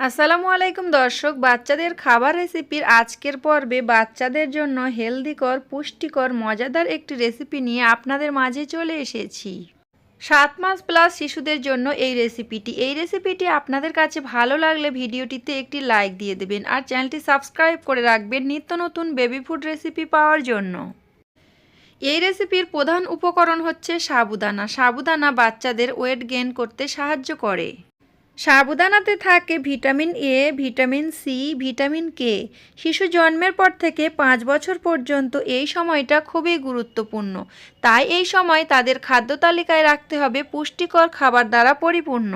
আসসালামু আলাইকুম দর্শক, বাচ্চাদের খাবার রেসিপির আজকের পর্বে বাচ্চাদের জন্য হেলদিকর পুষ্টিকর মজাদার একটি রেসিপি নিয়ে আপনাদের মাঝে চলে এসেছি। সাত মাস প্লাস শিশুদের জন্য এই রেসিপিটি। এই রেসিপিটি আপনাদের কাছে ভালো লাগলে ভিডিওটিতে একটি লাইক দিয়ে দেবেন আর চ্যানেলটি সাবস্ক্রাইব করে রাখবেন নিত্য নতুন বেবি ফুড রেসিপি পাওয়ার জন্য। এই রেসিপির প্রধান উপকরণ হচ্ছে সাবুদানা। সাবুদানা বাচ্চাদের ওয়েট গেইন করতে সাহায্য করে। সাবুদানাতে থাকে vitamin A vitamin C vitamin K শিশু জন্মের পর থেকে পাঁচ বছর পর্যন্ত এই সময়টা খুবই গুরুত্বপূর্ণ। তাই এই সময় তাদের খাদ্য তালিকায় রাখতে হবে পুষ্টিকর খাবার দ্বারা পরিপূর্ণ।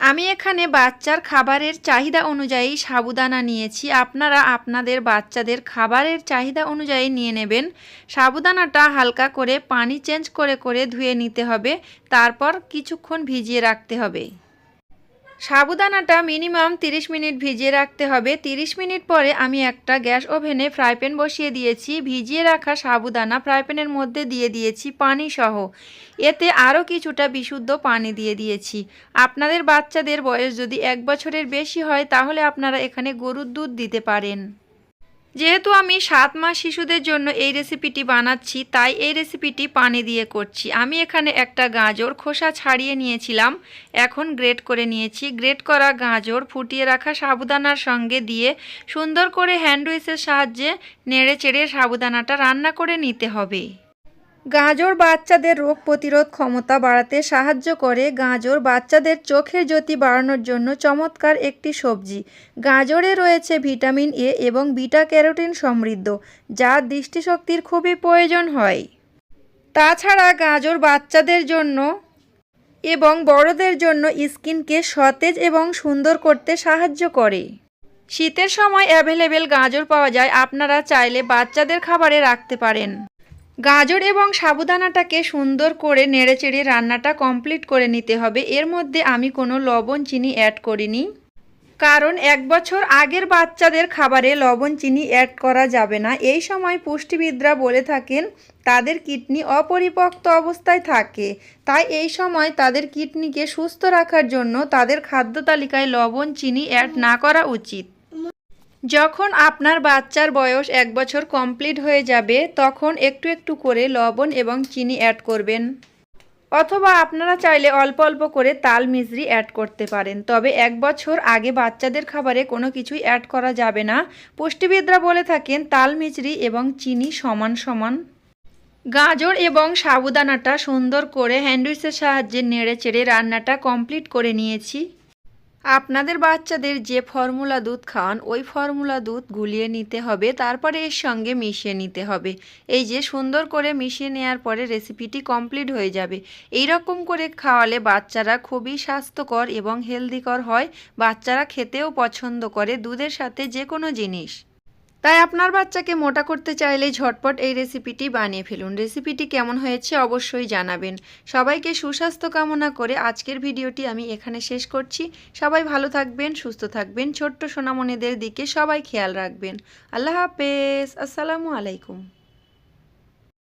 আমি এখানে বাচ্চার খাবারের চাহিদা অনুযায়ী সাবুদানা নিয়েছি। আপনারা আপনাদের বাচ্চাদের খাবারের চাহিদা অনুযায়ী নিয়ে নেবেন। সাবুদানাটা হালকা করে পানি চেঞ্জ করে করে ধুয়ে নিতে হবে। তারপর কিছুক্ষণ ভিজিয়ে রাখতে হবে। সাবুদানাটা মিনিমাম 30 মিনিট ভিজিয়ে রাখতে হবে। 30 মিনিট পরে আমি একটা গ্যাস ওভেনে ফ্রাই প্যান বসিয়ে দিয়েছি। ভিজিয়ে রাখা সাবুদানা ফ্রাই প্যানের মধ্যে দিয়ে দিয়েছি পানি সহ এতে আরও কিছুটা বিশুদ্ধ পানি দিয়ে দিয়েছি। আপনাদের বাচ্চাদের বয়স যদি এক বছরের বেশি হয়, তাহলে আপনারা এখানে গরুর দুধ দিতে পারেন। যেহেতু আমি সাত মাস শিশুদের জন্য এই রেসিপিটি বানাচ্ছি, তাই এই রেসিপিটি পানি দিয়ে করছি। আমি এখানে একটা গাজর খোসা ছাড়িয়ে নিয়েছিলাম, এখন গ্রেট করে নিয়েছি। গ্রেট করা গাজর ফুটিয়ে রাখা সাবুদানার সঙ্গে দিয়ে সুন্দর করে হ্যান্ড উইচের সাহায্যে নেড়ে চেড়ে সাবুদানাটা রান্না করে নিতে হবে। গাজর বাচ্চাদের রোগ প্রতিরোধ ক্ষমতা বাড়াতে সাহায্য করে গাজর বাচ্চাদের চোখের জ্যোতি বাড়ানোর জন্য চমৎকার একটি সবজি। গাজরে রয়েছে ভিটামিন এ এবং বিটা ক্যারোটিন সমৃদ্ধ, যা দৃষ্টিশক্তির খুবই প্রয়োজন হয়। তাছাড়া গাজর বাচ্চাদের জন্য এবং বড়দের জন্য স্কিনকে সতেজ এবং সুন্দর করতে সাহায্য করে। শীতের সময় অ্যাভেলেবেল গাজর পাওয়া যায়, আপনারা চাইলে বাচ্চাদের খাবারে রাখতে পারেন। গাজর এবং সাবুদানাটাকে সুন্দর করে নেড়েচেড়ে রান্নাটা কমপ্লিট করে নিতে হবে। এর মধ্যে আমি কোনো লবণ, চিনি অ্যাড করিনি। কারণ এক বছর আগের বাচ্চাদের খাবারে লবণ, চিনি অ্যাড করা যাবে না। এই সময় পুষ্টিবিদরা বলে থাকেন, তাদের কিডনি অপরিপক্ত অবস্থায় থাকে। তাই এই সময় তাদের কিডনিকে সুস্থ রাখার জন্য তাদের খাদ্য তালিকায় লবণ, চিনি অ্যাড না করা উচিত। যখন আপনার বাচ্চার বয়স এক বছর কমপ্লিট হয়ে যাবে, তখন একটু একটু করে লবণ এবং চিনি অ্যাড করবেন। অথবা আপনারা চাইলে অল্প অল্প করে তাল মিজরি অ্যাড করতে পারেন। তবে এক বছর আগে বাচ্চাদের খাবারে কোনো কিছুই অ্যাড করা যাবে না। পুষ্টিবিদরা বলে থাকেন, তাল মিজরি এবং চিনি সমান সমান। গাজর এবং সাবুদানাটা সুন্দর করে হ্যান্ডউইচের সাহায্যে নেড়ে চেড়ে রান্নাটা কমপ্লিট করে নিয়েছি। আপনাদের বাচ্চাদের যে ফর্মুলা দুধ খাওয়ান ওই ফর্মুলা দুধ গুলিয়ে নিতে হবে, তারপরে এর সঙ্গে মিশিয়ে নিতে হবে। এই যে সুন্দর করে মিশিয়ে নেওয়ার পরে রেসিপিটি কমপ্লিট হয়ে যাবে। এই রকম করে খাওয়ালে বাচ্চারা খুবই স্বাস্থ্যকর এবং হেলদিকর হয়। বাচ্চারা খেতেও পছন্দ করে দুধের সাথে যে কোনো জিনিস। তাই আপনার বাচ্চাকে মোটা করতে চাইলে ঝটপট এই রেসিপিটি বানিয়ে ফেলুন। রেসিপিটি কেমন হয়েছে অবশ্যই জানাবেন। সবাইকে সুস্বাস্থ্য কামনা করে আজকের ভিডিওটি আমি এখানে শেষ করছি। সবাই ভালো থাকবেন, সুস্থ থাকবেন, ছোট্ট সোনামণিদের দিকে সবাই খেয়াল রাখবেন। আল্লাহ হাফেজ। আসসালামু আলাইকুম।